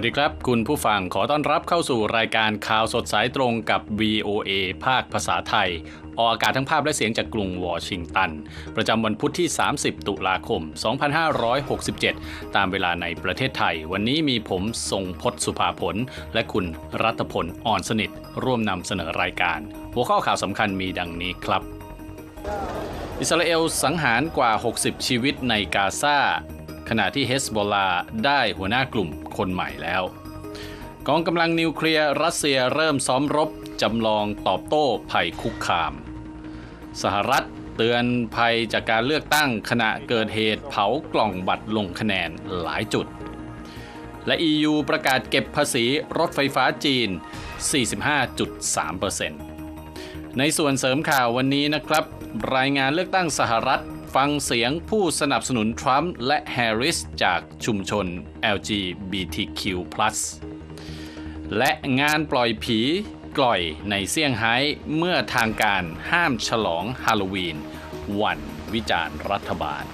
วัสดีครับ คุณผู้ฟังขอต้อนรับเข้าสู่รายการข่าวสดสายตรงกับ VOA ภาคภาษาไทย ออกอากาศทั้งภาพและเสียงจากกรุงวอชิงตัน ประจำวันพุธที่ 30 ตุลาคม 2567 ตามเวลาในประเทศไทย วันนี้มีผมทรงพศสุภาผล และคุณรัตพลอ่อนสนิท ร่วมนำเสนอรายการ หัวข้อข่าวสำคัญมีดังนี้ครับ อิสราเอลสังหารกว่า 60 ชีวิตในกาซา ขณะที่เฮสบอลาได้หัวหน้ากลุ่มคนใหม่แล้ว กองกำลังนิวเคลียร์รัสเซียเริ่มซ้อมรบจำลองตอบโต้ภัยคุกคาม สหรัฐเตือนภัยจากการเลือกตั้งขณะเกิดเหตุเผากล่องบัตรลงคะแนนหลายจุด และ EU ประกาศเก็บภาษีรถไฟฟ้าจีน 45.3%ในส่วนเสริมข่าววันนี้นะครับ รายงานเลือกตั้งสหรัฐ ฟังเสียงผู้สนับสนุนทรัมป์และแฮร์ริสจากชุมชน LGBTQ+ และงานปล่อยผีกล่อยในเซี่ยงไฮ้เมื่อทางการห้ามฉลองฮาโลวีน วันวิจารณ์รัฐบาล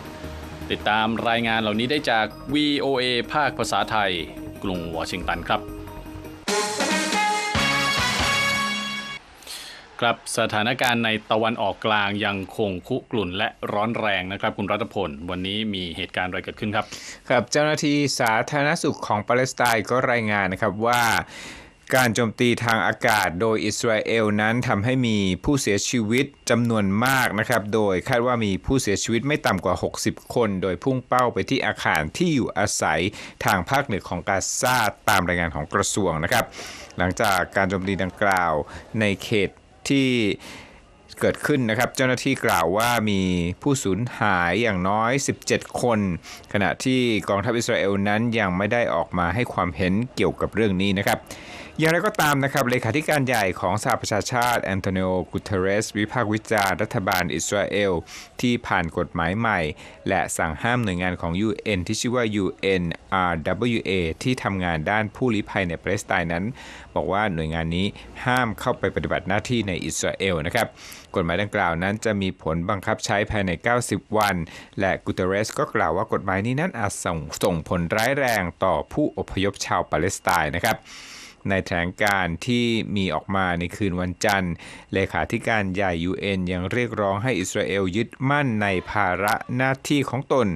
ติดตามรายงานเหล่านี้ได้จาก VOA ภาคภาษาไทย กรุงวอชิงตันครับ ครับสถานการณ์ในตะวันออกกลางยังคงคุกรุ่นและร้อนแรงนะครับ คุณรัตพล วันนี้มีเหตุการณ์อะไรเกิดขึ้นครับ ครับเจ้าหน้าที่สาธารณสุขของปาเลสไตน์ก็รายงานนะครับว่าการโจมตีทางอากาศโดยอิสราเอลนั้นทำให้มีผู้เสียชีวิตจำนวนมากนะครับ โดยคาดว่ามีผู้เสียชีวิตไม่ต่ำกว่า 60 คน โดยพุ่งเป้าไปที่อาคารที่อยู่อาศัยทางภาคเหนือของกาซาตามรายงานของกระทรวงนะครับ หลังจากการโจมตีดังกล่าวในเขต ที่เกิดขึ้นนะครับ เจ้าหน้าที่กล่าวว่ามีผู้สูญหายอย่างน้อย 17 คน ขณะที่กองทัพอิสราเอลนั้นยังไม่ได้ออกมาให้ความเห็นเกี่ยวกับเรื่องนี้นะครับ อย่างไรก็ตามนะครับเลขาธิการใหญ่ของสหประชาชาติแอนโตนิโอกุเทเรส วิพากษ์วิจารณ์รัฐบาลอิสราเอล ที่ผ่านกฎหมายใหม่ และสั่งห้ามหน่วยงานของ UN ที่ชื่อว่า UNRWA ที่ทำงานด้านผู้ลี้ภัยในปาเลสไตน์นั้น บอกว่าหน่วยงานนี้ห้ามเข้าไปปฏิบัติหน้าที่ในอิสราเอลนะครับกฎหมายดังกล่าวนั้นจะมีผลบังคับใช้ภายใน 90 วัน และกุเตเรสก็กล่าวว่ากฎหมายนี้นั้นอาจส่งส่งผลร้ายแรงต่อผู้อพยพชาวปาเลสไตน์นะครับ ในแถลงการที่มีออกมาในคืนวันจันทร์ เลขาธิการใหญ่ UN ยังเรียกร้องให้อิสราเอลยึดมั่นในภาระหน้าที่ของตน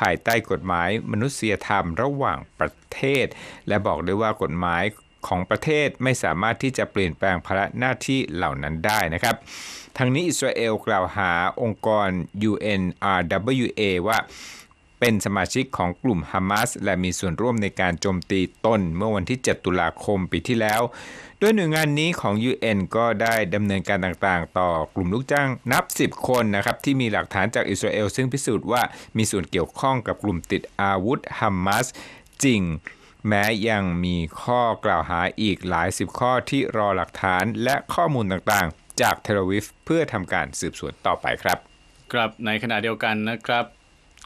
ภายใต้กฎหมายมนุษยธรรมระหว่างประเทศ และบอกด้วยว่ากฎหมายของประเทศไม่สามารถที่จะเปลี่ยนแปลงภาระหน้าที่เหล่านั้นได้นะครับทางนี้อิสราเอลกล่าวหาองค์กร UNRWA ว่า เป็นสมาชิกของกลุ่มฮามาสและมีส่วนร่วมในการโจมตีต้นเมื่อวันที่ 7 ตุลาคมปีที่แล้ว โดยหน่วยงานนี้ของ UN ก็ได้ดำเนินการต่างๆ ต่อกลุ่มลูกจ้างนับ 10 คนนะครับที่มีหลักฐานจากอิสราเอลซึ่งพิสูจน์ว่ามีส่วนเกี่ยวข้องกับกลุ่มติดอาวุธฮามาสจริงแม้ยังมีข้อกล่าวหาอีกหลายสิบข้อที่รอหลักฐานและข้อมูลต่างๆ จากเทลวิฟเพื่อทำการสืบสวนต่อไปครับ ครับในขณะเดียวกันนะครับ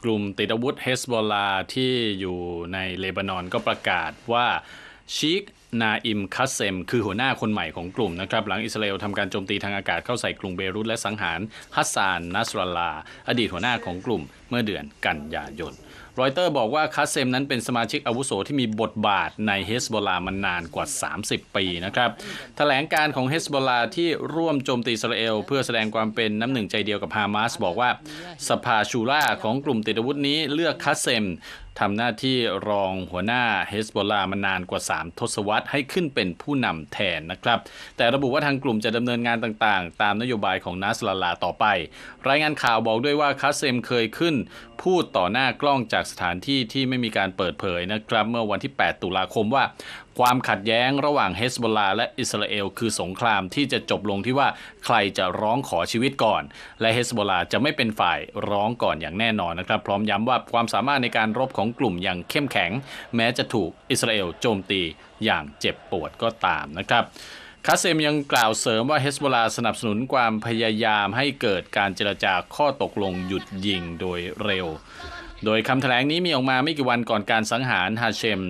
กลุ่มติดอาวุธเฮสบอลาที่อยู่ในเลบานอนก็ประกาศว่าชีกนาอิมคัสเซม คือหัวหน้าคนใหม่ของกลุ่มนะครับ หลังอิสราเอลทำการโจมตีทางอากาศเข้าใส่กรุงเบรุตและสังหารฮัสซานนัสรัลลา อดีตหัวหน้าของกลุ่มเมื่อเดือนกันยายน รอยเตอร์บอกว่าคัสเซมนั้นเป็นสมาชิกอาวุโสที่มีบทบาทในเฮสบอลามานานกว่า 30 ปีนะครับแถลงการของเฮสบอลาที่ร่วมโจมตีอิสราเอล เพื่อแสดงความเป็นน้ำหนึ่งใจเดียวกับฮามาสบอกว่า สภาชูราของกลุ่มติดอาวุธนี้เลือกคัสเซม ทำหน้าที่รองหัวหน้าเฮสบอลามานานกว่า 3 ทศวรรษให้ขึ้นเป็นผู้นำแทนนะครับ แต่ระบุว่าทางกลุ่มจะดำเนินงานต่างๆ ตามนโยบายของนัสลาลาต่อไป รายงานข่าวบอกด้วยว่าคัสเซมเคยขึ้น พูดต่อหน้ากล้องจากสถานที่ที่ไม่มีการเปิดเผยนะครับ เมื่อวันที่ 8 ตุลาคมว่า ความขัดแย้งระหว่างเฮสบอลาและอิสราเอลคือสงครามที่จะจบลงที่ว่าใครจะร้องขอชีวิตก่อน และเฮสบอลาจะไม่เป็นฝ่ายร้องก่อนอย่างแน่นอนนะครับ พร้อมย้ำว่าความสามารถในการรบของกลุ่มอย่างเข้มแข็ง แม้จะถูกอิสราเอลโจมตีอย่างเจ็บปวดก็ตามนะครับคาเซมยังกล่าวเสริมว่าเฮสบอลาสนับสนุนความพยายามให้เกิดการเจรจาข้อตกลงหยุดยิงโดยเร็ว โดยคำแถลงนี้มีออกมาไม่กี่วันก่อนการสังหารฮาเชม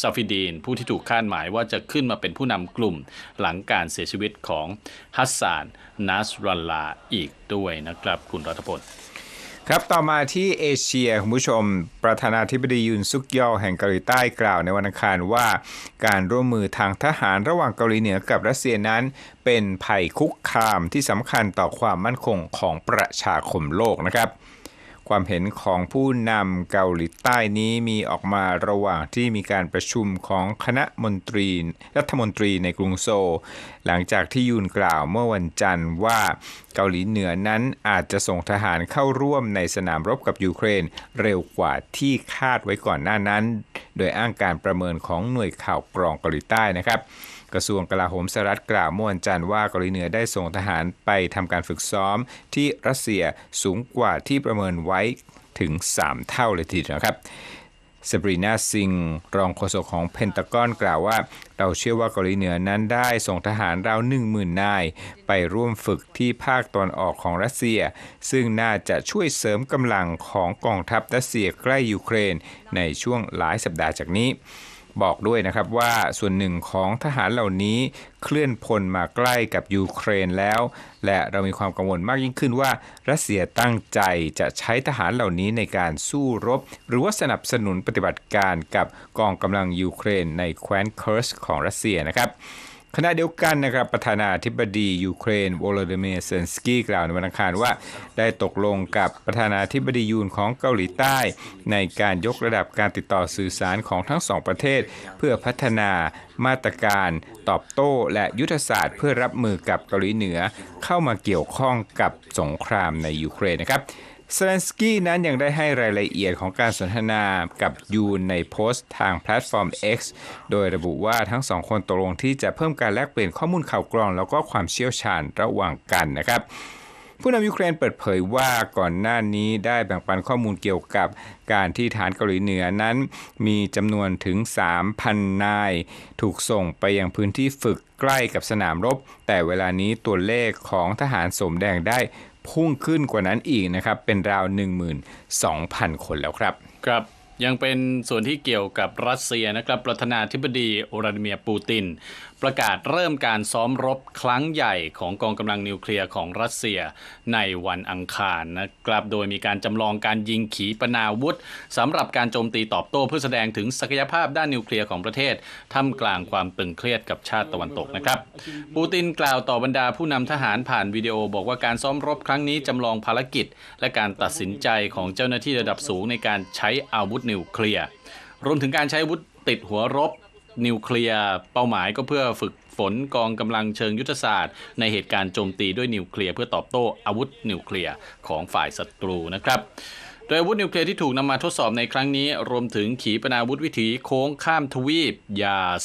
ซาฟิดีน ผู้ที่ถูกคาดหมายว่าจะขึ้นมาเป็นผู้นำกลุ่มหลังการเสียชีวิตของฮัสซานนัสรัลลาอีกด้วยนะครับ คุณรัฐพลครับ ต่อมาที่เอเชีย คุณผู้ชม ประธานาธิบดียุนซุกยอแห่งเกาหลีใต้กล่าวในวันอังคารว่าการร่วมมือทางทหารระหว่างเกาหลีเหนือกับรัสเซียนั้น เป็นภัยคุกคามที่สำคัญต่อความมั่นคงของประชาคมโลกนะครับ ความเห็นของผู้นำเกาหลีใต้นี้มีออกมาระหว่างที่มีการประชุมของคณะมนตรี รัฐมนตรีในกรุงโซลหลังจากที่ยูนกล่าวเมื่อวันจันทร์ว่าเกาหลีเหนือนั้นอาจจะส่งทหารเข้าร่วมในสนามรบกับยูเครน เร็วกว่าที่คาดไว้ก่อนหน้านั้น โดยอ้างการประเมินของหน่วยข่าวกรองเกาหลีใต้นะครับ กระทรวงกลาโหมสหรัฐกล่าวเมื่อวันจันทร์ว่าเกาหลีเหนือได้ส่งทหารไปทำการฝึกซ้อมที่รัสเซียสูงกว่าที่ประเมินไว้ถึง 3 เท่าเลยทีเดียวครับซาบรีนาซิงรองโฆษกของเพนตากอนกล่าวว่า เราเชื่อว่าเกาหลีเหนือนั้นได้ส่งทหารราว10,000นาย ไปร่วมฝึกที่ภาคตอนออกของรัสเซีย ซึ่งน่าจะช่วยเสริมกำลังของกองทัพรัสเซียใกล้ยูเครนในช่วงหลายสัปดาห์จากนี้ บอกด้วยนะครับว่าส่วนหนึ่งของทหารเหล่านี้เคลื่อนพลมาใกล้กับยูเครนแล้ว และเรามีความกังวลมากยิ่งขึ้นว่า รัสเซียตั้งใจจะใช้ทหารเหล่านี้ในการสู้รบ หรือว่าสนับสนุนปฏิบัติการกับกองกำลังยูเครนในแคว้นเคิร์สของรัสเซียนะครับ ขณะเดียวกันนะครับประธานาธิบดียูเครนโวโลดิเมียร์เซนสกี้กล่าวในวันอังคารว่า ได้ตกลงกับประธานาธิบดียูนของเกาหลีใต้ ในการยกระดับการติดต่อสื่อสารของทั้งสองประเทศ เพื่อพัฒนามาตรการตอบโต้และยุทธศาสตร์เพื่อรับมือกับเกาหลีเหนือเข้ามาเกี่ยวข้องกับสงครามในยูเครนนะครับ เซเลนสกี้นั้นยังได้ให้รายละเอียดของการสนทนากับยูนในโพสต์ทางแพลตฟอร์ม X โดยระบุว่าทั้งสองคนตกลงที่จะเพิ่มการแลกเปลี่ยนข้อมูลข่าวกรอง แล้วก็ความเชี่ยวชาญระหว่างกันนะครับ ผู้นำยูเครนเปิดเผยว่าก่อนหน้านี้ได้แบ่งปันข้อมูลเกี่ยวกับการที่ฐานเกาหลีเหนือนั้น มีจำนวนถึง 3,000 นาย ถูกส่งไปยังพื้นที่ฝึกใกล้กับสนามรบ แต่เวลานี้ตัวเลขของทหารสมแดงได้ พุ่งขึ้นกว่านั้นอีกนะครับเป็นราว 12,000 คนแล้วครับครับ ยังเป็นส่วนที่เกี่ยวกับรัสเซียนะครับ ประธานาธิบดีวลาดิเมียร์ปูติน ประกาศเริ่มการซ้อมรบครั้งใหญ่ของกองกำลังนิวเคลียร์ของรัสเซียในวันอังคารนะครับ โดยมีการจำลองการยิงขีปนาวุธสำหรับการโจมตีตอบโต้เพื่อแสดงถึงศักยภาพด้านนิวเคลียร์ของประเทศท่ามกลางความตึงเครียดกับชาติตะวันตกนะครับ ปูตินกล่าวต่อบรรดาผู้นำทหารผ่านวิดีโอ บอกว่าการซ้อมรบครั้งนี้จำลองภารกิจ และการตัดสินใจของเจ้าหน้าที่ระดับสูงในการใช้อาวุธนิวเคลียร์รวมถึงการใช้อาวุธติดหัวรบนิวเคลียร์เป้าหมายก็เพื่อฝึกฝนกองกำลังเชิงยุทธศาสตร์ ในเหตุการณ์โจมตีด้วยนิวเคลียร์เพื่อตอบโต้อาวุธนิวเคลียร์ของฝ่ายศัตรูนะครับโดยอาวุธนิวเคลียร์ที่ถูกนำมาทดสอบในครั้งนี้ รวมถึงขีปนาวุธวิถีโค้งข้ามทวีปยาส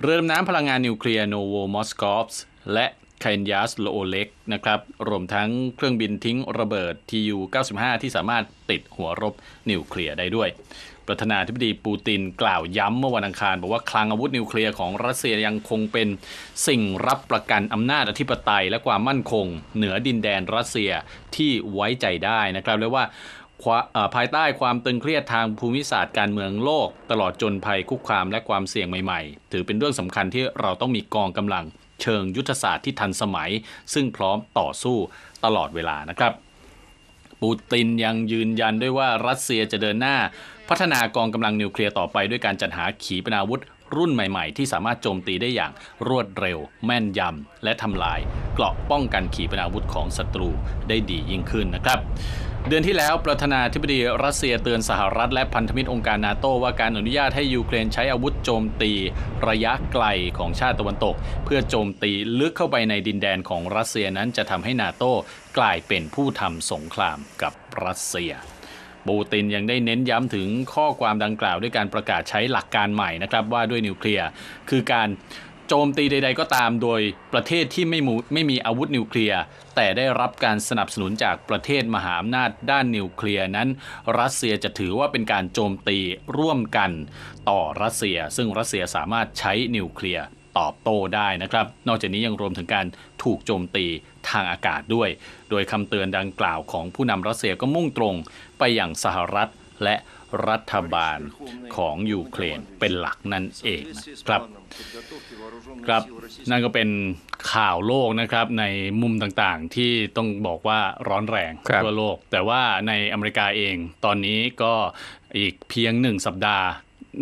เรือดำน้ำพลังงานนิวเคลียร์โนโวมอสกอฟส์และ ไคนยัสโลโอเล็กนะครับรวมทั้งเครื่องบินทิ้งระเบิด TU-95 ที่สามารถติดหัวรบนิวเคลียร์ได้ด้วย ประธานาธิบดีปูตินกล่าวย้ำเมื่อวันอังคาร บอกว่าคลังอาวุธนิวเคลียร์ของรัสเซียยังคงเป็นสิ่งรับประกันอำนาจอธิปไตย และความมั่นคง เหนือดินแดนรัสเซียที่ไว้ใจได้นะครับเรียกว่าภายใต้ความตึงเครียดทางภูมิศาสตร์การเมืองโลก ตลอดจนภัยคุกคามและความเสี่ยงใหม่ ๆ ถือเป็นเรื่องสำคัญที่เราต้องมีกองกำลัง เชิงยุทธศาสตร์ที่ทันสมัย ซึ่งพร้อมต่อสู้ตลอดเวลานะครับ ปูตินยังยืนยันด้วยว่ารัสเซียจะเดินหน้า พัฒนากองกำลังนิวเคลียร์ต่อไปด้วยการจัดหาขีปนาวุธรุ่นใหม่ ๆ ที่สามารถโจมตีได้อย่างรวดเร็ว แม่นยำ และทำลาย เกราะป้องกันขีปนาวุธของศัตรูได้ดียิ่งขึ้นนะครับ เดือนที่แล้วประธานาธิบดีรัสเซียเตือนสหรัฐและพันธมิตรองค์การนาโตว่าการอนุญาตให้ยูเครนใช้อาวุธโจมตีระยะไกลของชาติตะวันตก เพื่อโจมตีลึกเข้าไปในดินแดนของรัสเซียนั้นจะทำให้นาโตกลายเป็นผู้ทำสงครามกับรัสเซียปูตินยังได้เน้นย้ำถึงข้อความดังกล่าวด้วยการประกาศใช้หลักการใหม่นะครับว่าด้วยนิวเคลียร์คือการ โจมตีใด ๆ ก็ตามโดยประเทศที่ไม่มูไม่มีอาวุธนิวเคลียร์ แต่ได้รับการสนับสนุนจากประเทศมหาอำนาจด้านนิวเคลียร์นั้น รัสเซียจะถือว่าเป็นการโจมตีร่วมกันต่อรัสเซีย ซึ่งรัสเซียสามารถใช้นิวเคลียร์ตอบโต้ได้นะครับ นอกจากนี้ยังรวมถึงการถูกโจมตีทางอากาศด้วย โดยคำเตือนดังกล่าวของผู้นำรัสเซียก็มุ่งตรงไปอย่างสหรัฐและ รัฐบาลของยูเครนเป็นหลักนั่นเองนะครับครับนั่นก็เป็นข่าวโลกนะครับในมุมต่างๆที่ต้องบอกว่าร้อนแรงครับทั่วโลก แต่ว่าในอเมริกาเองตอนนี้ก็อีกเพียงหนึ่งสัปดาห์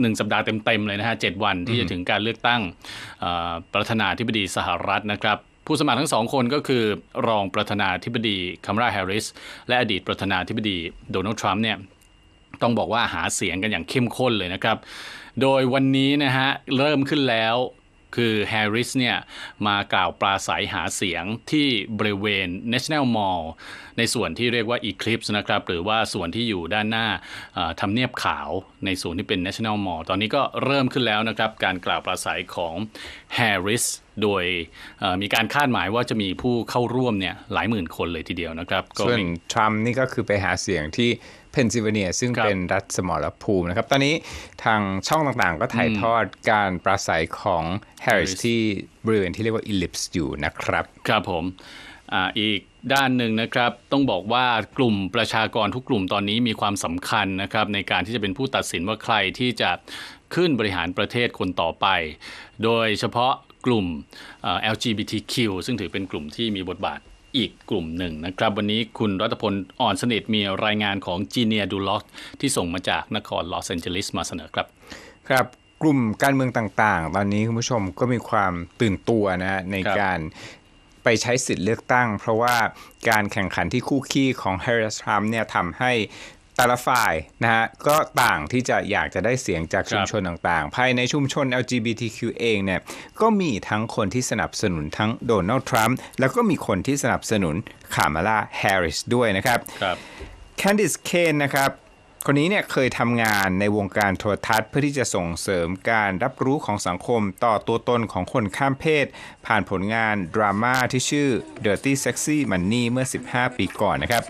หนึ่งสัปดาห์เต็มๆเลยนะฮะเจ็ดวันที่จะถึงการเลือกตั้งเอ่อประธานาธิบดีสหรัฐนะครับผู้สมัครทั้งสองคนก็คือรองประธานาธิบดีคัมราแฮร์ริส และอดีตประธานาธิบดีโดนัลด์ทรัมป์เนี่ย ต้องบอกว่าหาเสียงกันอย่างเข้มข้นเลยนะครับ โดยวันนี้นะฮะเริ่มขึ้นแล้วคือแฮร์ริสเนี่ยมากล่าวปราศัยหาเสียงที่บริเวณ National Mall ในส่วนที่เรียกว่า Eclipse นะครับ หรือว่าส่วนที่อยู่ด้านหน้าทำเนียบขาวในส่วนที่เป็น National Mall ตอนนี้ก็เริ่มขึ้นแล้วนะครับ การกล่าวปราศัยของแฮร์ริสโดยมีการคาดหมายว่าจะมีผู้เข้าร่วมเนี่ยหลายหมื่นคนเลยทีเดียวนะครับส่วนทรัมป์นี่ก็คือไปหาเสียงที่ เพนซิลเวเนีย ซึ่งครับเป็นรัฐสมรภูมินะครับ ตอนนี้ทางช่องต่างๆ ก็ถ่ายทอดการปราศัยของแฮร์ริส Harris ที่บริเวณที่เรียกว่า Ellipse อยู่นะครับ ครับผมอาอีกด้านหนึ่งนะครับ ต้องบอกว่ากลุ่มประชากรทุกกลุ่มตอนนี้มีความสำคัญนะครับในการที่จะเป็นผู้ตัดสินว่าใครที่จะขึ้นบริหารประเทศคนต่อไป โดยเฉพาะกลุ่มเอ่อ LGBTQ ซึ่งถือเป็นกลุ่มที่มีบทบาท อีกกลุ่มหนึ่งนะครับ วันนี้คุณรัตพลอ่อนสนิทมีรายงานของจีเนียดูล็อกที่ส่งมาจากนครลอสแอนเจลิสมาเสนอครับ ครับกลุ่มการเมืองต่างๆ ตอนนี้คุณผู้ชมก็มีความตื่นตัวนะฮะในการไปใช้สิทธิ์เลือกตั้ง เพราะว่าการแข่งขันที่คู่ขี้ของแฮร์ริสทรัมเนี่ยทำให้ แต่ละฝ่ายนะฮะก็ต่างที่จะอยากจะได้เสียงจากชุมชนต่างๆ ภายในชุมชน LGBTQ เองเนี่ยก็มีทั้งคนที่สนับสนุนทั้งโดนัลด์ทรัมป์แล้วก็มีคนที่สนับสนุนคามาลาแฮร์ริสด้วยนะครับครับแคนดิสเคนนะครับคนนี้เนี่ยเคยทำงานในวงการโทรทัศน์เพื่อที่จะส่งเสริมการรับรู้ของสังคมต่อตัวตนของคนข้ามเพศ ผ่านผลงานดราม่าที่ชื่อ Dirty Sexy Money เมื่อ 15 ปีก่อนนะครับ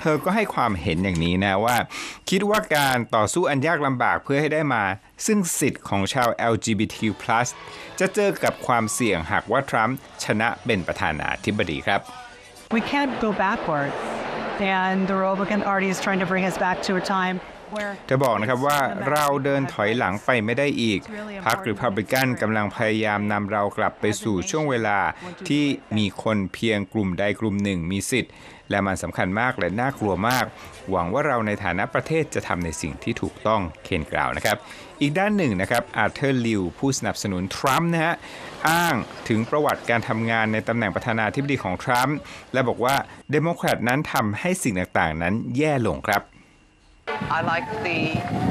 เธอก็ให้ความเห็นอย่างนี้นะว่า คิดว่าการต่อสู้อันยากลำบากเพื่อให้ได้มา ซึ่งสิทธิ์ของชาว LGBTQ+ จะเจอกับความเสี่ยงหากว่าทรัมป์ชนะเป็นประธานาธิบดีครับ We can't go backward. And the Republican Party is trying to bring us back to a time where เธอบอกนะครับว่าเราเดินถอยหลังไปไม่ได้อีก พรรคริพับลิกันกำลังพยายามนำเรากลับไปสู่ช่วงเวลาที่มีคนเพียงกลุ่มใดกลุ่มหนึ่งมีสิทธิ์ และมันสำคัญมากและน่ากลัวมาก หวังว่าเราในฐานะประเทศจะทำในสิ่งที่ถูกต้องเคนกล่าวนะครับ อีกด้านหนึ่งนะครับอาร์เธอร์ลิวผู้สนับสนุนทรัมป์นะฮะอ้างถึงประวัติการทำงานในตำแหน่งประธานาธิบดีของทรัมป์และบอกว่าเดโมแครตนั้นทำให้สิ่งต่างๆ นั้นแย่ลงครับ I like the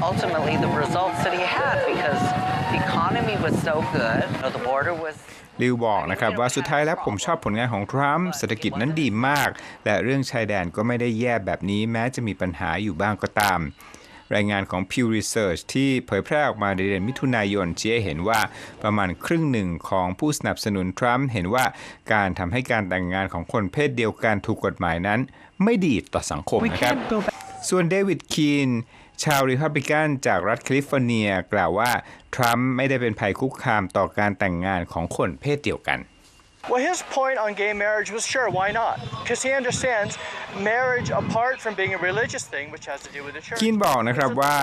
ultimately the results that he had because the economy was so good. You know, the border was ลิวบอกนะครับว่าสุดท้ายแล้วผมชอบผลงานของทรัมป์เศรษฐกิจนั้นดีมาก และเรื่องชายแดนก็ไม่ได้แย่แบบนี้แม้จะมีปัญหาอยู่บ้างก็ตาม รายงานของ Pew Research ที่เผยแพร่ออกมาในเดือนมิถุนายนชี้ให้เห็นว่าประมาณครึ่งหนึ่งของผู้สนับสนุนทรัมป์เห็นว่าการทำให้การแต่งงานของคนเพศเดียวกันถูกกฎหมายนั้น ไม่ดีต่อสังคม we นะครับ can't go back. ส่วนเดวิดคีน ชาวริพับลิกันจากรัฐแคลิฟอร์เนีย กล่าวว่า ทรัมป์ไม่ได้เป็นภัยคุกคามต่อการแต่งงานของคนเพศเดียวกัน Well, his point on gay marriage was sure, why not? Because he understands marriage, apart from being a religious thing, which has to do with the church. กินบอกนะครับว่า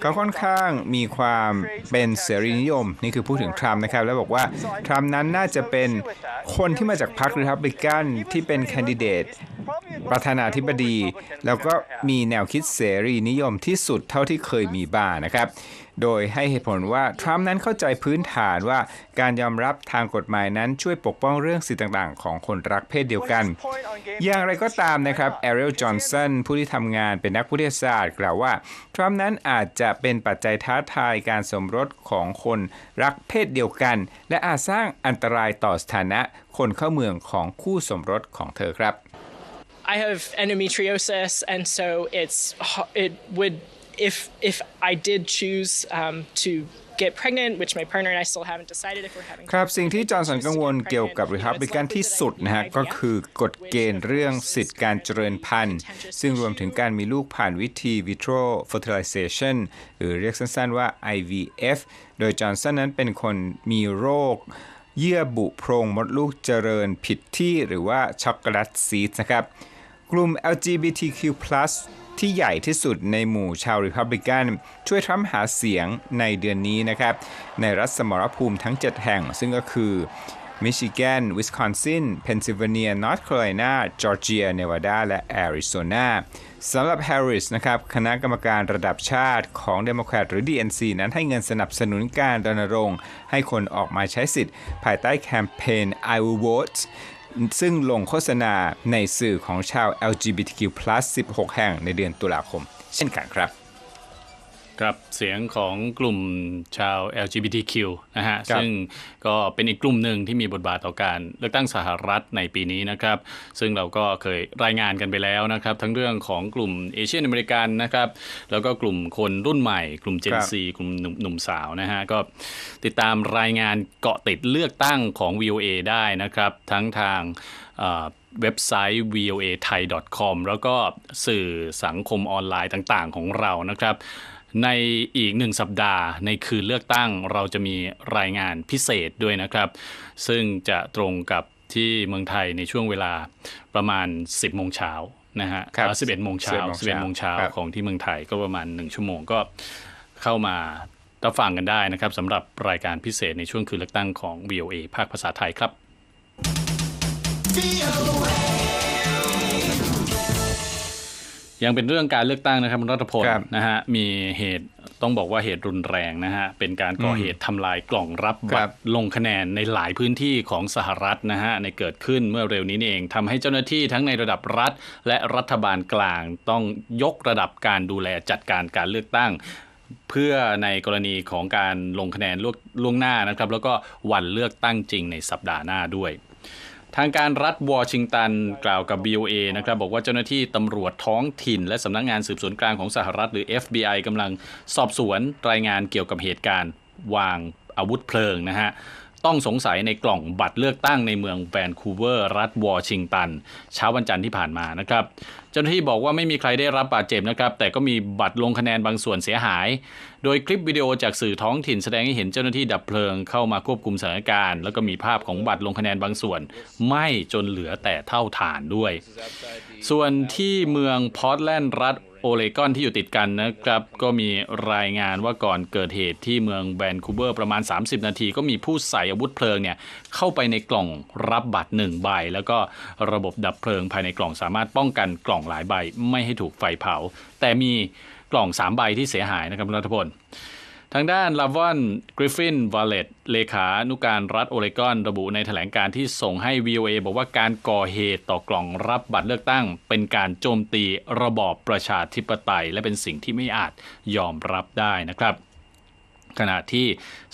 เขาค่อนข้างมีความเป็นเสรีนิยม นี่คือพูดถึงทรัมป์นะครับ แล้วบอกว่าทรัมป์นั้นน่าจะเป็นคนที่มาจากพรรคริพับลิกันที่เป็นแคนดิเดตประธานาธิบดี แล้วก็มีแนวคิดเสรีนิยมที่สุดเท่าที่เคยมีบ้านะครับ โดยให้เหตุผลว่าทรัมป์นั้นเข้าใจพื้นฐานว่าการยอมรับทางกฎหมายนั้นช่วยปกป้องเรื่องสิทธิต่างๆ ของคนรักเพศเดียวกัน อย่างไรก็ตามนะครับแอเรลจอห์นสันผู้ที่ทำงานเป็นนักวิทยาศาสตร์ กล่าวว่า ทรัมป์นั้นอาจจะเป็นปัจจัยท้าทายการสมรสของคนรักเพศเดียวกัน และอาจสร้างอันตรายต่อสถานะคนเข้าเมืองของคู่สมรสของเธอครับ I have endometriosis, and so it's it would if if I did choose um, to get pregnant, which my partner and I still haven't decided if we're having. ครับสิ่งที่จอห์นสันกังวลเกี่ยวกับริพับลิกันที่สุดนะฮะก็คือกฎเกณฑ์เรื่องสิทธิการเจริญพันธุ์ ซึ่งรวมถึงการมีลูกผ่านวิธี vitro fertilization หรือเรียกสั้นๆว่า IVF โดยจอห์นสันนั้นเป็นคนมีโรคเยื่อบุโพรงมดลูกเจริญผิดที่หรือว่าช็อกโกแลตซีดนะครับ กลุ่ม LGBTQ+ ที่ใหญ่ที่สุดในหมู่ชาวริพับลิกันช่วยทรัมป์หาเสียงในเดือนนี้นะครับ ในรัฐสมรภูมิทั้ง 7 แห่ง ซึ่งก็คือมิชิแกน วิสคอนซิน เพนซิลเวเนีย นอร์ทแคโรไลนา จอร์เจีย เนวาดา และแอริโซนาสำหรับแฮร์ริสนะครับ คณะกรรมการระดับชาติของเดโมแครตหรือ DNC นั้นให้เงินสนับสนุนการรณรงค์ ให้คนออกมาใช้สิทธิ์ ภายใต้แคมเปญ I Will Vote ซึ่งลงโฆษณาในสื่อของชาว LGBTQ+ 16 แห่งในเดือนตุลาคม เช่นกันครับ ครับเสียงของกลุ่มชาว LGBTQ นะฮะครับซึ่งก็เป็นอีกกลุ่มหนึ่งที่มีบทบาทต่อการเลือกตั้งสหรัฐในปีนี้นะครับ ซึ่งเราก็เคยรายงานกันไปแล้วนะครับ ทั้งเรื่องของกลุ่มเอเชียนอเมริกันนะครับ แล้วก็กลุ่มคนรุ่นใหม่ กลุ่ม Gen ครับ Z กลุ่มหนุ่มหนุ่มสาวนะฮะก็ติดตามรายงานเกาะติดเลือกตั้งของ VOA ได้นะครับ ทั้งทางเอ่อเว็บไซต์ voa thai com แล้วก็สื่อสังคมออนไลน์ต่าง ๆ ของเรานะครับ ในอีกหนึ่งสัปดาห์ ในคืนเลือกตั้งเราจะมีรายงานพิเศษด้วยนะครับ ซึ่งจะตรงกับที่เมืองไทยในช่วงเวลาประมาณ 10โมงเช้านะฮะครับเอ่อ11โมงเช้า11 11โมงเช้าครับของที่เมืองไทยก็ประมาณ 1 ชั่วโมงก็เข้ามารับฟังกันได้นะครับสำหรับรายการพิเศษในช่วงคืนเลือกตั้งของ VOA ภาคภาษาไทยครับ ยังเป็นเรื่องการเลือกตั้งนะครับคุณรัฐพลครับนะฮะมีเหตุต้องบอกว่าเหตุรุนแรงนะฮะเป็นการก่อเหตุทำลายกล่องรับครับับตรลงคะแนนในหลายพื้นที่ของสหรัฐนะฮะในเกิดขึ้นเมื่อเร็วนี้นี่เองทำให้เจ้าหน้าที่ทั้งในระดับรัฐ และรัฐบาลกลางต้องยกระดับการดูแลจัดการการเลือกตั้งเพื่อในกรณีของการลงคะแนนล่วงล่วงหน้านะครับ แล้วก็วันเลือกตั้งจริงในสัปดาห์หน้าด้วย ทางการรัฐวอชิงตันกล่าวกับ BOA นะครับบอกว่าเจ้าหน้าที่ตำรวจท้องถิ่น และสำนักงานสืบสวนกลางของสหรัฐหรือ FBI กำลังสอบสวนรายงานเกี่ยวกับเหตุการณ์ วางอาวุธเพลิงนะฮะต้องสงสัยในกล่องบัตรเลือกตั้งในเมืองแวนคูเวอร์ รัฐวอชิงตัน เช้าวันจันทร์ที่ผ่านมานะครับ จ้าหน้าที่บอกว่าไม่มีใครได้รับบาดเจ็บนะครับ แต่ก็มีบัตรลงคะแนนบางส่วนเสียหาย โดยคลิปวิดีโอจากสื่อท้องถิ่นแสดงให้เห็นเจ้าหน้าที่ดับเพลิงเข้ามาควบคุมสถานการณ์ แล้วก็มีภาพของบัตรลงคะแนนบางส่วนไหม้จนเหลือแต่เท่าฐานด้วย ส่วนที่เมืองพอร์ตแลนด์รัฐ เลกอนที่อยู่ติดกันนะครับ ก็มีรายงานว่าก่อนเกิดเหตุที่เมืองแวนคูเวอร์ประมาณ 30 นาที ก็มีผู้ใส่อาวุธเพลิงเนี่ยเข้าไปในกล่องรับบัตรหนึ่งใบ แล้วก็ระบบดับเพลิงภายในกล่องสามารถป้องกันกล่องหลายใบไม่ให้ถูกไฟเผา แต่มีกล่อง3ใบที่เสียหายนะครับรัฐพล ทางด้านลาวอนกริฟฟินวาเลตเลขานุการรัฐโอเลกอนระบุในแถลงการที่ส่งให้ VOA บอกว่าการก่อเหตุต่อกล่องรับบัตรเลือกตั้ง เป็นการโจมตีระบอบประชาธิปไตย และเป็นสิ่งที่ไม่อาจยอมรับได้นะครับขณะที่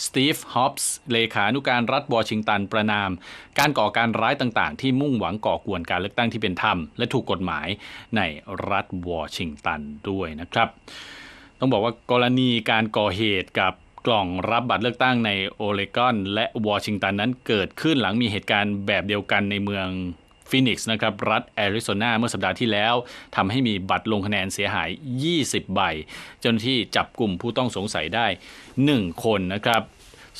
สตีฟ ฮอปส์ เลขานุการรัฐวอชิงตันประนาม การก่อการร้ายต่างๆ ที่มุ่งหวังก่อกวนการเลือกตั้งที่เป็นธรรม และถูกกฎหมายในรัฐวอชิงตันด้วยนะครับ ต้องบอกว่ากรณีการก่อเหตุกับกล่องรับบัตรเลือกตั้งในโอเลกอน และวอชิงตันนั้นเกิดขึ้นหลังมีเหตุการณ์แบบเดียวกันในเมืองฟินิกซ์นะครับรัฐแอริโซนาเมื่อสัปดาห์ที่แล้วทำให้มีบัตรลงคะแนนเสียหาย 20 ใบ เจ้าหน้าที่จับกลุ่มผู้ต้องสงสัยได้ 1 คนนะครับ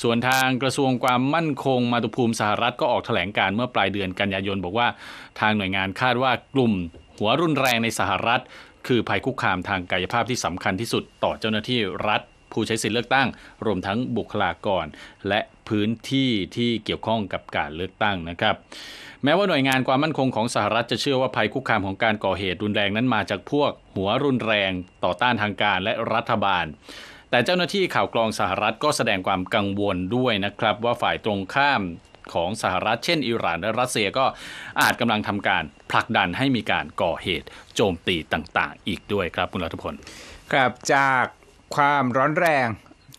ส่วนทางกระทรวงความมั่นคงมาตุภูมิสหรัฐก็ออกแถลงการเมื่อปลายเดือนกันยายน บอกว่า ทางหน่วยงานคาดว่ากลุ่มหัวรุนแรงในสหรัฐ คือภัยคุกคามทางกายภาพที่สำคัญที่สุดต่อเจ้าหน้าที่รัฐ ผู้ใช้สิทธิเลือกตั้ง รวมทั้งบุคลากร และพื้นที่ที่เกี่ยวข้องกับการเลือกตั้งนะครับ แม้ว่าหน่วยงานความมั่นคงของสหรัฐจะเชื่อว่าภัยคุกคามของการก่อเหตุรุนแรงนั้นมาจากพวก หัวรุนแรงต่อต้านทางการและรัฐบาลแต่เจ้าหน้าที่ข่าวกรองสหรัฐก็แสดงความกังวลด้วยนะครับ ว่าฝ่ายตรงข้าม ของสหรัฐเช่นอิหร่านและรัสเซียก็อาจกำลังทำการผลักดันให้มีการก่อเหตุโจมตีต่างๆ อีกด้วยครับคุณรัฐพลครับจากความร้อนแรง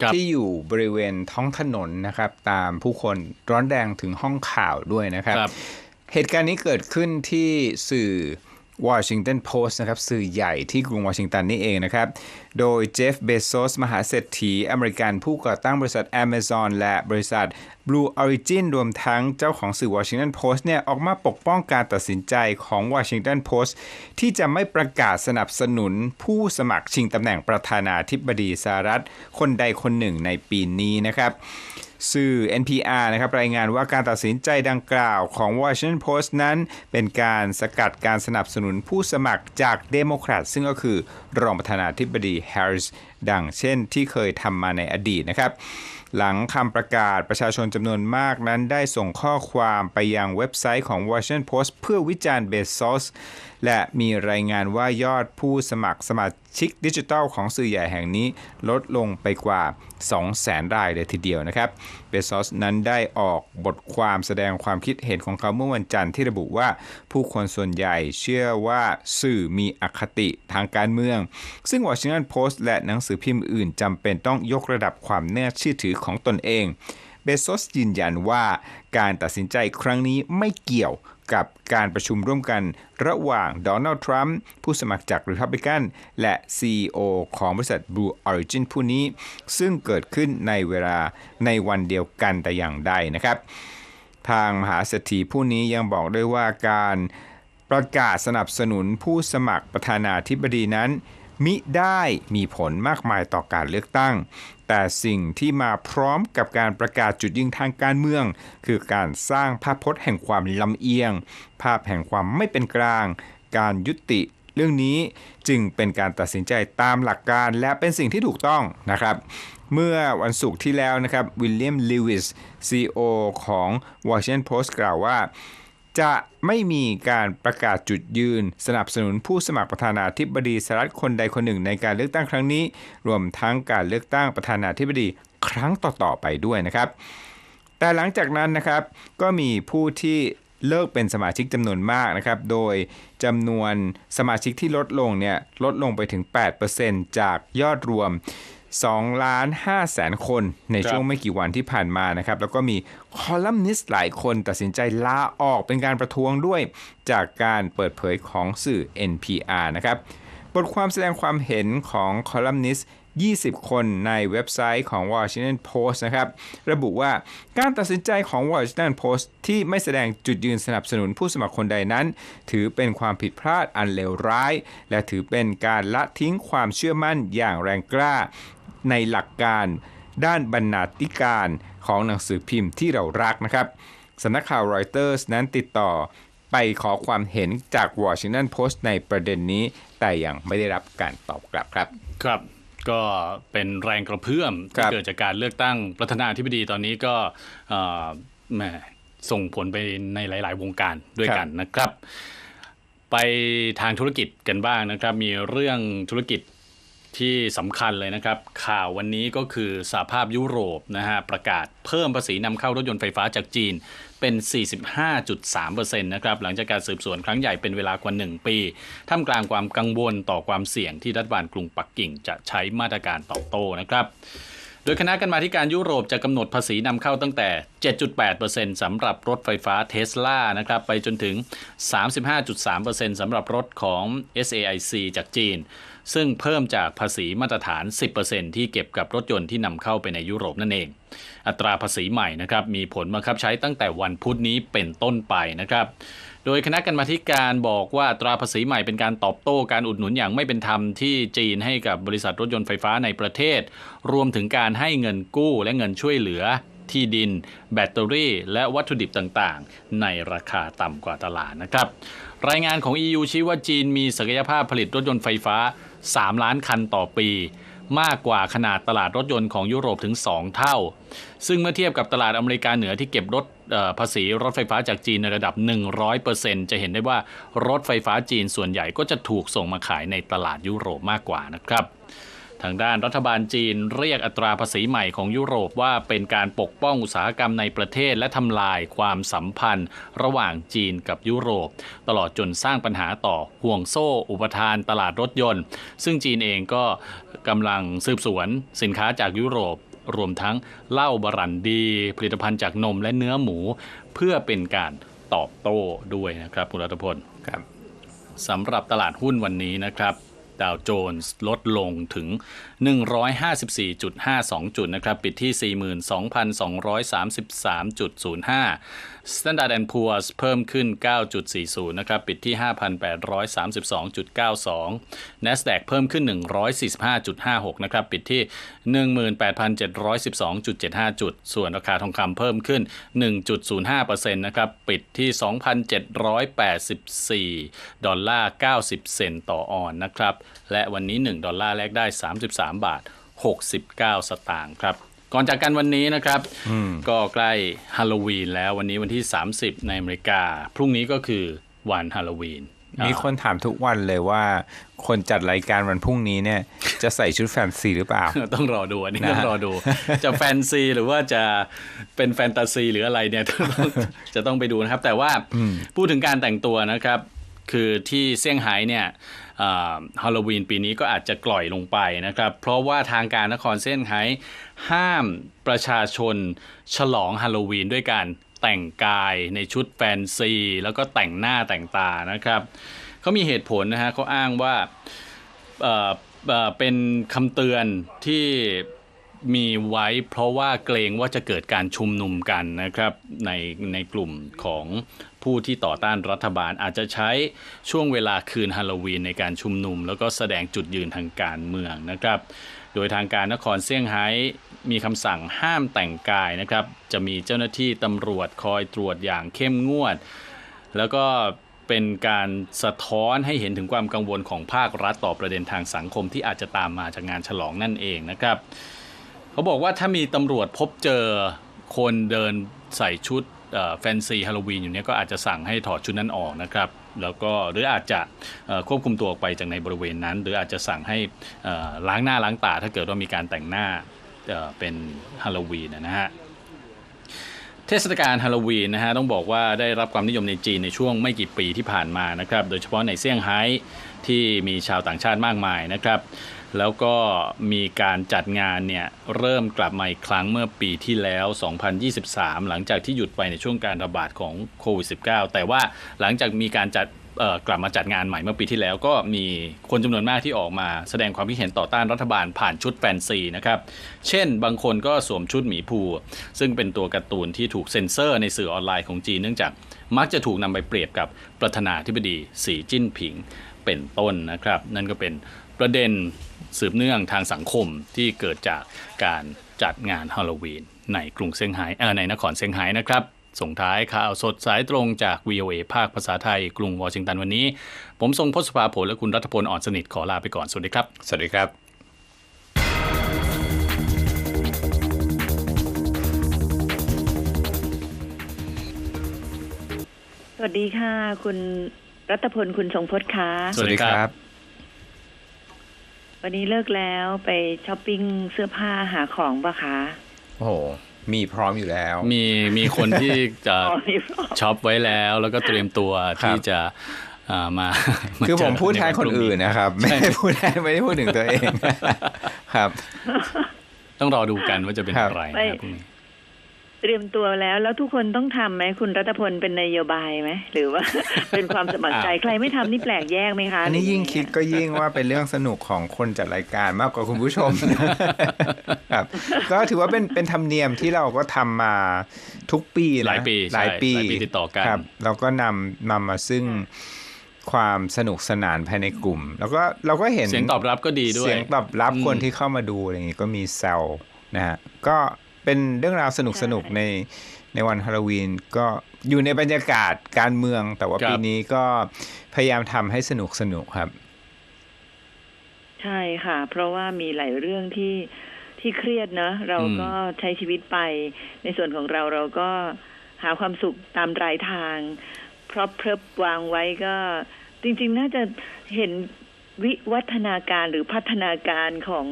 ครับที่อยู่บริเวณท้องถนนนะครับ ตามผู้คนร้อนแรงถึงห้องข่าวด้วยนะครับครับเหตุการณ์นี้เกิดขึ้นที่สื่อ วอชิงตันโพสต์นะครับสื่อใหญ่ที่กรุงวอชิงตันนี่เองนะครับ โดยเจฟเบโซส มหาเศรษฐีอเมริกันผู้ก่อตั้งบริษัท Amazon และบริษัท Blue Origin รวมทั้งเจ้าของสื่อ Washington Post เนี่ยออกมาปกป้องการตัดสินใจของ Washington Post ที่จะไม่ประกาศสนับสนุนผู้สมัครชิงตำแหน่งประธานาธิบดีสหรัฐคนใดคนหนึ่งในปีนี้นะครับ สื่อ NPR นะครับรายงานว่าการตัดสินใจดังกล่าวของ Washington Post นั้น เป็นการสกัดการสนับสนุนผู้สมัครจากเดโมแครตซึ่งก็คือรองประธานาธิบดีแฮร์ริสดังเช่นที่เคยทำมาในอดีตนะครับหลังคำประกาศประชาชนจำนวนมากนั้นได้ส่งข้อความไปยังเว็บไซต์ของ Washington Post เพื่อวิจารณ์เบซอส และมีรายงานว่ายอดผู้สมัครสมาชิกดิจิทัลของสื่อใหญ่แห่งนี้ลดลงไปกว่า 200,000 รายเลยทีเดียวนะครับ เบซอสนั้นได้ออกบทความแสดงความคิดเห็นของเขาเมื่อวันจันทร์ที่ระบุว่าผู้คนส่วนใหญ่เชื่อว่าสื่อมีอคติทางการเมือง ซึ่ง Washington Post และหนังสือพิมพ์อื่นจำเป็นต้องยกระดับความน่าเชื่อถือของตนเอง เบโซสยืนยันว่าการตัดสินใจครั้งนี้ไม่เกี่ยว กับการประชุมร่วมกันระหว่างโดนัลด์ทรัมป์ผู้สมัครจากริพับลิกันและ CEO ของบริษัท Blue Origin ผู้นี้ ซึ่งเกิดขึ้นในเวลาในวันเดียวกันแต่อย่างใดนะครับ ทางมหาเศรษฐีผู้นี้ยังบอกด้วยว่าการประกาศสนับสนุนผู้สมัครประธานาธิบดีนั้น มิได้มีผลมากมายต่อการเลือกตั้ง แต่สิ่งที่มาพร้อมกับการประกาศจุดยืนทางการเมือง คือการสร้างภาพพจน์แห่งความลำเอียง ภาพแห่งความไม่เป็นกลาง การยุติเรื่องนี้จึงเป็นการตัดสินใจตามหลักการและเป็นสิ่งที่ถูกต้องนะครับ เมื่อวันศุกร์ที่แล้วนะครับวิลเลียมลิวิส CEO ของ Washington Post กล่าวว่า จะไม่มีการประกาศจุดยืน สนับสนุนผู้สมัครประธานาธิบดีสหรัฐคนใดคนหนึ่งในการเลือกตั้งครั้งนี้ รวมทั้งการเลือกตั้งประธานาธิบดีครั้งต่อๆไปด้วยนะครับ แต่หลังจากนั้นนะครับก็มีผู้ที่เลิกเป็นสมาชิกจำนวนมากนะครับ โดยจำนวนสมาชิกที่ลดลงเนี่ยลดลงไปถึง 8%จากยอดรวม 2 ล้าน5แสนคนในครับช่วงไม่กี่วันที่ผ่านมานะครับ แล้วก็มีคอลัมนิสต์หลายคนตัดสินใจลาออกเป็นการประท้วงด้วยจากการเปิดเผยของสื่อ NPR นะครับ บทความแสดงความเห็นของคอลัมนิสต์20 คนในเว็บไซต์ของ Washington Post นะครับ ระบุว่าการตัดสินใจของ Washington Post ที่ไม่แสดงจุดยืนสนับสนุนผู้สมัครคนใดนั้น ถือเป็นความผิดพลาดอันเลวร้าย และถือเป็นการละทิ้งความเชื่อมั่นอย่างแรงกล้า ในหลักการด้านบรรณาธิการของหนังสือพิมพ์ที่เรารักนะครับสำนักข่าวรอยเตอร์สนั้นติดต่อไปขอความเห็นจาก Washington Post ในประเด็นนี้ แต่ยังไม่ได้รับการตอบกลับครับ ครับ ก็เป็นแรงกระเพื่อมครัที่บเกิดจากการเลือกตั้งประธานาธิบดีตอนนี้ก็เอ่อแหมส่งผลไปในหลาย ๆ วงการด้วยกันนะครับ ไปทางธุรกิจกันบ้างนะครับ มีเรื่องธุรกิจ ที่สำคัญเลยนะครับ ข่าววันนี้ก็คือสหภาพยุโรปนะฮะประกาศเพิ่มภาษีนำเข้ารถยนต์ไฟฟ้าจากจีนเป็น 45.3%นะครับหลังจากการสืบสวนครั้งใหญ่เป็นเวลากว่า 1 ปี ท่ามกลางความกังวลต่อความเสี่ยงที่รัฐบาลกรุงปักกิ่งจะใช้มาตรการตอบโต้นะครับโดยคณะกรรมาธิการยุโรปจะกำหนดภาษีนำเข้าตั้งแต่ 7.8%สำหรับรถไฟฟ้าเทสลานะครับ ไปจนถึง 35.3%สำหรับรถของ SAIC จากจีน ซึ่งเพิ่มจากภาษีมาตรฐาน 10%ที่เก็บกับรถยนต์ที่นำเข้าไปในยุโรปนั่นเอง อัตราภาษีใหม่นะครับมีผลบังคับใช้ตั้งแต่วันพุธนี้เป็นต้นไปนะครับโดยคณะกรรมาธิการบอกว่าอัตราภาษีใหม่เป็นการตอบโต้การอุดหนุนอย่างไม่เป็นธรรมที่จีนให้กับบริษัทรถยนต์ไฟฟ้าในประเทศ รวมถึงการให้เงินกู้และเงินช่วยเหลือ ที่ดิน แบตเตอรี่ และวัตถุดิบต่างๆ ในราคาต่ำกว่าตลาดนะครับ รายงานของ EU ชี้ว่าจีนมีศักยภาพผลิตรถยนต์ไฟฟ้า 3 ล้านคันต่อปี มากกว่าขนาดตลาดรถยนต์ของยุโรปถึง 2 เท่า ซึ่งเมื่อเทียบกับตลาดอเมริกาเหนือที่เก็บรถภาษีรถไฟฟ้าจากจีนในระดับ 100%จะเห็นได้ว่ารถไฟฟ้าจีนส่วนใหญ่ก็จะถูกส่งมาขายในตลาดยุโรปมากกว่านะครับ ทางด้านรัฐบาลจีนเรียกอัตราภาษีใหม่ของยุโรปว่าเป็นการปกป้องอุตสาหกรรมในประเทศและทำลายความสัมพันธ์ ระหว่างจีนกับยุโรป ตลอดจนสร้างปัญหาต่อห่วงโซ่ อุปทานตลาดรถยนต์ ซึ่งจีนเองก็กำลังสืบสวนสินค้าจากยุโรป รวมทั้งเหล้าบรันดี ผลิตภัณฑ์จากนมและเนื้อหมู เพื่อเป็นการตอบโต้ด้วยนะครับคุณรัตพลครับสำหรับตลาดหุ้นวันนี้นะครับ ดาวโจนส์ลดลงถึง 154.52 จุดนะครับ ปิดที่ 42,233.05 Standard Poor's เพิ่มขึ้น 9.40 นะครับ ปิดที่ 5,832.92 NASDAQ เพิ่มขึ้น 145.56 นะครับ ปิดที่ 18,712.75 จุด ส่วนราคาทองคำเพิ่มขึ้น 1.05%นะครับ ปิดที่ 2,784 ดอลลาร์ 90 เซนต์ต่อออนนะครับและวันนี้ 1 ดอลลาร์แลกได้ 33 บาท 69 สตางค์ครับก่อนจากกันวันนี้นะครับ ก็ใกล้ฮาโลวีนแล้ววันนี้วันที่ 30 ในอเมริกา พรุ่งนี้ก็คือวันฮาโลวีน มีคนถามทุกวันเลยว่า คนจัดรายการวันพรุ่งนี้เนี่ย จะใส่ชุดแฟนซีหรือเปล่า ต้องรอดูอันนี้นะต้องรอดู จะแฟนซีหรือว่าจะเป็นแฟนตาซีหรืออะไรเนี่ยต้องจะต้องไปดูนะครับ แต่ว่าพูดถึงการแต่งตัวนะครับ คือที่เซี่ยงไฮ้เนี่ยฮาโลวีนปีนี้ก็อาจจะกล่อยลงไปนะครับ เพราะว่าทางการนครเซี่ยงไฮ้ห้ามประชาชนฉลองฮาโลวีนด้วยการแต่งกายในชุดแฟนซี แล้วก็แต่งหน้าแต่งตานะครับเขามีเหตุผลนะฮะเขาอ้างว่าเอ่อเอ่อเป็นคำเตือนที่ มีไว้เพราะว่าเกรงว่าจะเกิดการชุมนุมกันนะครับ ในในกลุ่มของผู้ที่ต่อต้านรัฐบาลอาจจะใช้ช่วงเวลาคืนฮาโลวีนในการชุมนุม แล้วก็แสดงจุดยืนทางการเมืองนะครับ โดยทางการนครเซี่ยงไฮ้มีคำสั่งห้ามแต่งกายนะครับ จะมีเจ้าหน้าที่ตำรวจคอยตรวจอย่างเข้มงวด แล้วก็เป็นการสะท้อนให้เห็นถึงความกังวลของภาครัฐต่อประเด็นทางสังคมที่อาจจะตามมาจากงานฉลองนั่นเองนะครับ เขาบอกว่าถ้ามีตำรวจพบเจอคนเดินใส่ชุดแฟนซีฮาโลวีนอยู่เนี้ยก็อาจจะสั่งให้ถอดชุดนั้นออกนะครับ แล้วก็หรืออาจจะควบคุมตัวออกไปจากในบริเวณนั้น หรืออาจจะสั่งให้ล้างหน้าล้างตา ถ้าเกิดว่ามีการแต่งหน้าเป็นฮาโลวีนนะฮะเทศกาลฮาโลวีนนะฮะต้องบอกว่าได้รับความนิยมในจีนในช่วงไม่กี่ปีที่ผ่านมานะครับ โดยเฉพาะในเซี่ยงไฮ้ที่มีชาวต่างชาติมากมายนะครับ แล้วก็มีการจัดงานเนี่ยเริ่มกลับมาอีกครั้งเมื่อปีที่แล้ว 2023 หลังจากที่หยุดไปในช่วงการระบาดของโควิด -19 แต่ว่าหลังจากมีการจัดกลับมาจัดงานใหม่เมื่อปีที่แล้วก็มีคนจำนวนมากที่ออกมาแสดงความคิดเห็นต่อต้านรัฐบาลผ่านชุดแฟนซีนะครับ เช่นบางคนก็สวมชุดหมีภู ซึ่งเป็นตัวการ์ตูนที่ถูกเซ็นเซอร์ในสื่อออนไลน์ของจีนเนื่องจากมักจะถูกนำไปเปรียบกับประธานาธิบดีสีจิ้นผิงเป็นต้นนะครับ นั่นก็เป็นประเด็น สืบเนื่องทางสังคมที่เกิดจากการจัดงานฮาโลวีนในกรุงเซี่ยงไฮ้เออในนครเซี่ยงไฮ้นะครับ ส่งท้ายข่าวสดสายตรงจาก VOA ภาคภาษาไทย กรุงวอชิงตันวันนี้ ผมทรงพศภาผลและคุณรัฐพลอ่อนสนิทขอลาไปก่อน สวัสดีครับ สวัสดีครับสวัสดีค่ะ คุณรัตพลคุณทรงพจน์คะสวัสดีครับ วันนี้เลิกแล้วไปช้อปปิ้งเสื้อผ้าหาของปะคะ โอ้โห มีพร้อมอยู่แล้ว มีมีคนที่จะอ๋อนี่พอช็อปไว้แล้ว แล้วก็เตรียมตัวครับที่จะอ่ามาาคือผมเจพูดแทนคนอื่นนะครับ ไม่ได้พูดแทนไม่ได้พูดถึงตัวเองครับ ต้องรอดูกันว่าจะเป็นครับอะไรนะครับพรุ่งนี้ เตรียมตัวแล้วแล้วทุกคนต้องทำไหมคุณรัตพลเป็นนโยบายไหมหรือว่า เป็นความสมัครใจใครไม่ทำนี่แปลกแยกไหมคะอันนี้ยิ่งหรือคิดไะก็ยิ่งว่าเป็นเรื่องสนุกของคนจัดรายการมากกว่าคุณผู้ชมครับก็ถือว่าเป็นเป็นธรรมเนียมที่เราก็ทำมาทุกปีนะหลายปีใช่หลายปีหลายปีติดต่อกันครับเราก็นำนำมาซึ่งความสนุกสนานภายในกลุ่ม แล้วก็เราก็เห็นเสียงตอบรับก็ดีด้วยเสียงตอบรับอืมคนที่เข้ามาดูอะไรอย่างงี้ก็มีแซวนะฮะก็ เป็นเรื่องราวสนุกสนุกในในวันฮาโลวีนก็อยู่ในบรรยากาศการเมือง แต่ว่าปีนี้ก็พยายามทำให้สนุกสนุกครับ ใช่ค่ะ เพราะว่ามีหลายเรื่องที่ที่เครียดเนอะเราก็ใช้ชีวิตไป ในส่วนของเราเราก็หาความสุขตามรายทางเพราะเพลิบวางไว้ก็จริง ๆ น่าจะเห็น วิวัฒนาการหรือพัฒนาการของ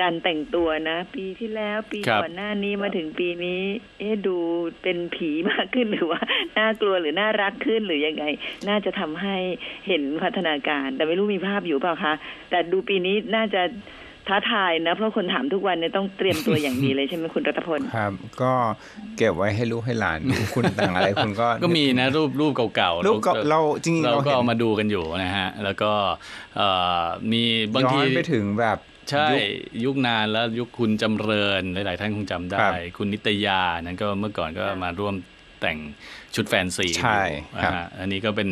การแต่งตัวนะ ปีที่แล้วปีครับก่อนหน้านี้มาถึงปีนี้ เอ๊ะดูเป็นผีมากขึ้นหรือว่าน่ากลัวหรือน่ารักขึ้นหรือยังไง น่าจะทำให้เห็นพัฒนาการ แต่ไม่รู้มีภาพอยู่เปล่าคะแต่ดูปีนี้น่าจะ ท้าทายนะ เพราะคนถามทุกวันเนี่ยต้องเตรียมตัวอย่างดีเลยใช่ไหมคุณรัตพลครับ ก็เก็บไว้ให้ลูกให้หลานดูคุณแต่งอะไรคุณก็ก็มีนะรูปรูปเก่าๆรูปเก่าเราจริงๆเราเราก็เห็นเอามาดูกันอยู่นะฮะ แล้วก็เอ่อมีบางย้อทีนไปถึงแบบใช่ยุคยุคนานแล้วยุคคุณจำเริญหลายๆท่านคงจำได้ครับคุณนิตยานั้นก็เมื่อก่อนก็มาร่วมแต่งชุดแฟนซีใช่อยู่ครับนะฮะอันนี้ก็เป็น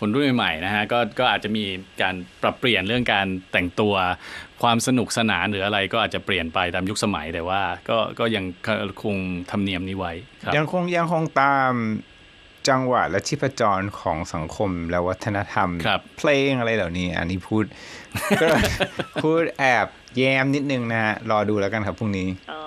คนรุ่นใหม่ๆนะฮะก็ก็อาจจะมีการปรับเปลี่ยนเรื่องการแต่งตัวความสนุกสนานหรืออะไรก็อาจจะเปลี่ยนไปตามยุคสมัยแต่ว่า ก็ก็ยังคงธรรมเนียมนี้ไว้ครับยังคงยังคงตามจังหวะและชีพจรของสังคมและวัฒนธรรมครับเพลงอะไรเหล่านี้ อันนี้พูดก็พูดแอบแยมนิดนึงนะฮะรอดูแล้วกันครับพรุ่งนี้อ๋อ